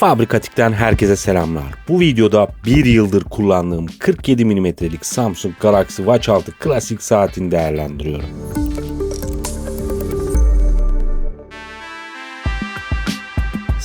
Fabrikatik'ten herkese selamlar. Bu videoda bir yıldır kullandığım 47 mm'lik Samsung Galaxy Watch 6 klasik saatini değerlendiriyorum.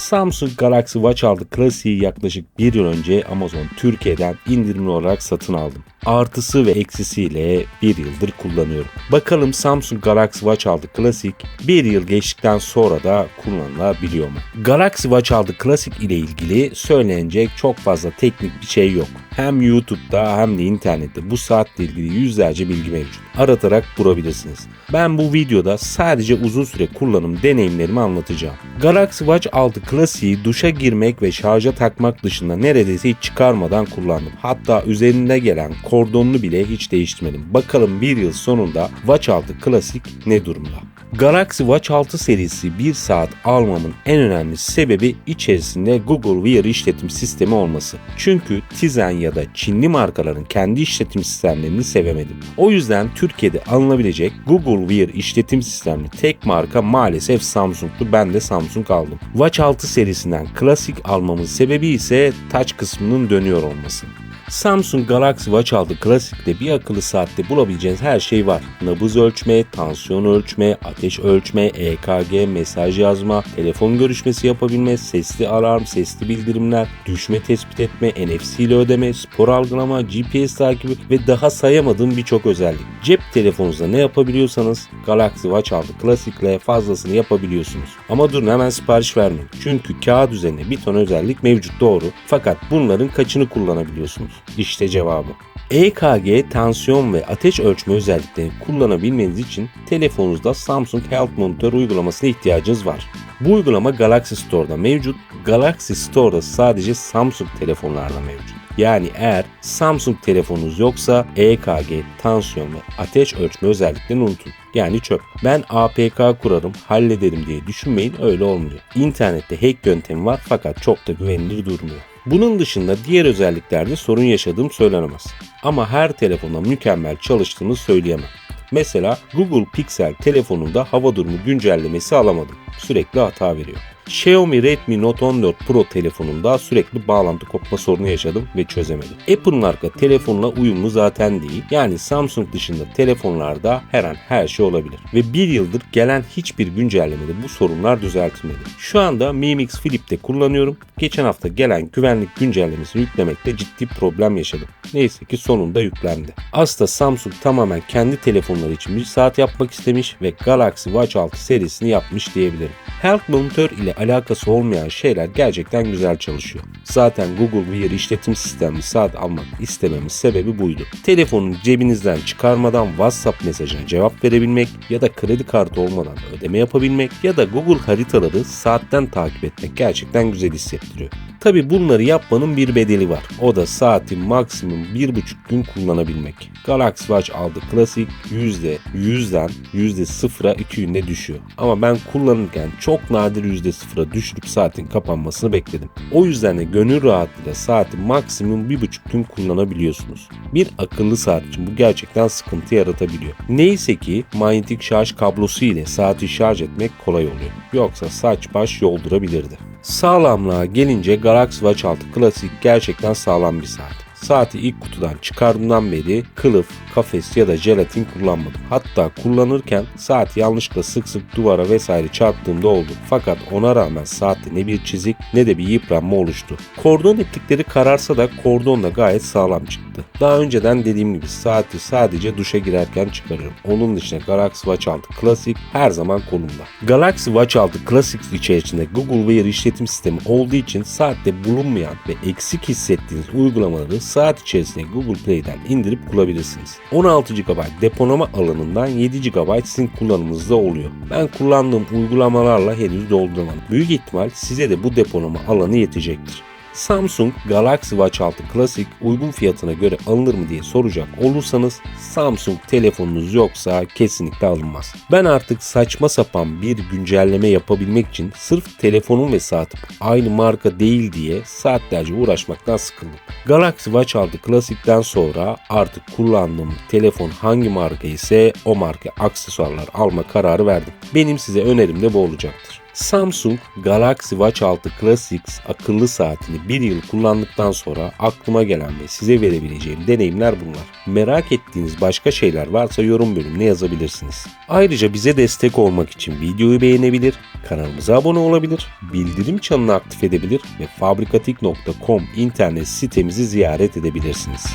Samsung Galaxy Watch 6 klasiği yaklaşık bir yıl önce Amazon Türkiye'den indirimli olarak satın aldım. Artısı ve eksisiyle bir yıldır kullanıyorum. Bakalım Samsung Galaxy Watch 6 klasik bir yıl geçtikten sonra da kullanılabiliyor mu? Galaxy Watch 6 klasik ile ilgili söylenecek çok fazla teknik bir şey yok. Hem YouTube'da hem de internette bu saatle ilgili yüzlerce bilgi mevcut. Aratarak bulabilirsiniz. Ben bu videoda sadece uzun süre kullanım deneyimlerimi anlatacağım. Galaxy Watch 6 klasiği duşa girmek ve şarja takmak dışında neredeyse hiç çıkarmadan kullandım. Hatta üzerinde gelen kordonunu bile hiç değiştirmedim. Bakalım bir yıl sonunda Watch 6 klasik ne durumda? Galaxy Watch 6 serisi bir saat almamın en önemli sebebi içerisinde Google Wear işletim sistemi olması. Çünkü Tizen ya da Çinli markaların kendi işletim sistemlerini sevemedim. O yüzden Türkiye'de alınabilecek Google Wear işletim sistemli tek marka maalesef Samsung'tu. Ben de Samsung aldım. Watch 6 serisinden klasik almamın sebebi ise touch kısmının dönüyor olması. Samsung Galaxy Watch 6 Classic'te bir akıllı saatte bulabileceğiniz her şey var. Nabız ölçme, tansiyon ölçme, ateş ölçme, EKG, mesaj yazma, telefon görüşmesi yapabilme, sesli alarm, sesli bildirimler, düşme tespit etme, NFC ile ödeme, spor algılama, GPS takibi ve daha sayamadığım birçok özellik. Cep telefonunuzda ne yapabiliyorsanız Galaxy Watch 6 Classic ile fazlasını yapabiliyorsunuz. Ama durun hemen sipariş vermeyin. Çünkü kağıt üzerinde bir ton özellik mevcut doğru. Fakat bunların kaçını kullanabiliyorsunuz? İşte cevabı. EKG, tansiyon ve ateş ölçme özelliklerini kullanabilmeniz için telefonunuzda Samsung Health Monitor uygulamasına ihtiyacınız var. Bu uygulama Galaxy Store'da mevcut. Galaxy Store'da sadece Samsung telefonlarda mevcut. Yani eğer Samsung telefonunuz yoksa EKG, tansiyon ve ateş ölçme özelliklerini unutun. Yani çöp. Ben APK kurarım, hallederim diye düşünmeyin öyle olmuyor. İnternette hack yöntemi var fakat çok da güvenilir durmuyor. Bunun dışında diğer özelliklerde sorun yaşadığım söylenemez. Ama her telefonda mükemmel çalıştığını söyleyemem. Mesela Google Pixel telefonunda hava durumu güncellemesi alamadım. Sürekli hata veriyor. Xiaomi Redmi Note 14 Pro telefonumda sürekli bağlantı kopma sorunu yaşadım ve çözemedim. Apple'ın arka telefonla uyumlu zaten değil. Yani Samsung dışında telefonlarda her an her şey olabilir. Ve bir yıldır gelen hiçbir güncellemede bu sorunlar düzeltilmedi. Şu anda Mi Mix Flip'te kullanıyorum. Geçen hafta gelen güvenlik güncellemesini yüklemekte ciddi problem yaşadım. Neyse ki sonunda yüklendi. Aslında Samsung tamamen kendi telefonları için bir saat yapmak istemiş ve Galaxy Watch 6 serisini yapmış diyebilirim. Health Monitor ile alakası olmayan şeyler gerçekten güzel çalışıyor. Zaten Google Wear işletim sistemli saat almak istememin sebebi buydu. Telefonun cebinizden çıkarmadan WhatsApp mesajına cevap verebilmek ya da kredi kartı olmadan ödeme yapabilmek ya da Google haritaları saatten takip etmek gerçekten güzel hissettiriyor. Tabi bunları yapmanın bir bedeli var. O da saati maksimum 1,5 gün kullanabilmek. Galaxy Watch aldı klasik %100'den %0'a 2 günde düşüyor. Ama ben kullanırken çok nadir %0'a düşürüp saatin kapanmasını bekledim. O yüzden de gönül rahatlığıyla saati maksimum 1,5 gün kullanabiliyorsunuz. Bir akıllı saat için bu gerçekten sıkıntı yaratabiliyor. Neyse ki manyetik şarj kablosu ile saati şarj etmek kolay oluyor. Yoksa saç baş yoldurabilirdi. Sağlamlığa gelince Galaxy Watch 6 Classic gerçekten sağlam bir saat. Saati ilk kutudan çıkardığımdan beri kılıf, kafes ya da jelatin kullanmadım. Hatta kullanırken saat yanlışlıkla sık sık duvara vesaire çarptığımda oldu. Fakat ona rağmen saatte ne bir çizik ne de bir yıpranma oluştu. Kordon iplikleri kararsa da kordon da gayet sağlam çıktı. Daha önceden dediğim gibi saati sadece duşa girerken çıkarıyorum. Onun dışında Galaxy Watch 6 Classic her zaman kolumda. Galaxy Watch 6 Classic içerisinde Google Wear işletim sistemi olduğu için saatte bulunmayan ve eksik hissettiğiniz uygulamaları saat içerisinde Google Play'den indirip kullanabilirsiniz. 16 GB depolama alanından 7 GB sizin kullanımınızda oluyor. Ben kullandığım uygulamalarla henüz dolduramadım. Büyük ihtimal size de bu depolama alanı yetecektir. Samsung Galaxy Watch 6 Classic uygun fiyatına göre alınır mı diye soracak olursanız Samsung telefonunuz yoksa kesinlikle alınmaz. Ben artık saçma sapan bir güncelleme yapabilmek için sırf telefonum ve saatim aynı marka değil diye saatlerce uğraşmaktan sıkıldım. Galaxy Watch 6 Classic'ten sonra artık kullandığım telefon hangi marka ise o marka aksesuarlar alma kararı verdim. Benim size önerim de bu olacaktır. Samsung Galaxy Watch 6 Classics akıllı saatini bir yıl kullandıktan sonra aklıma gelen ve size verebileceğim deneyimler bunlar. Merak ettiğiniz başka şeyler varsa yorum bölümüne yazabilirsiniz. Ayrıca bize destek olmak için videoyu beğenebilir, kanalımıza abone olabilir, bildirim çanını aktif edebilir ve fabrikatik.com internet sitemizi ziyaret edebilirsiniz.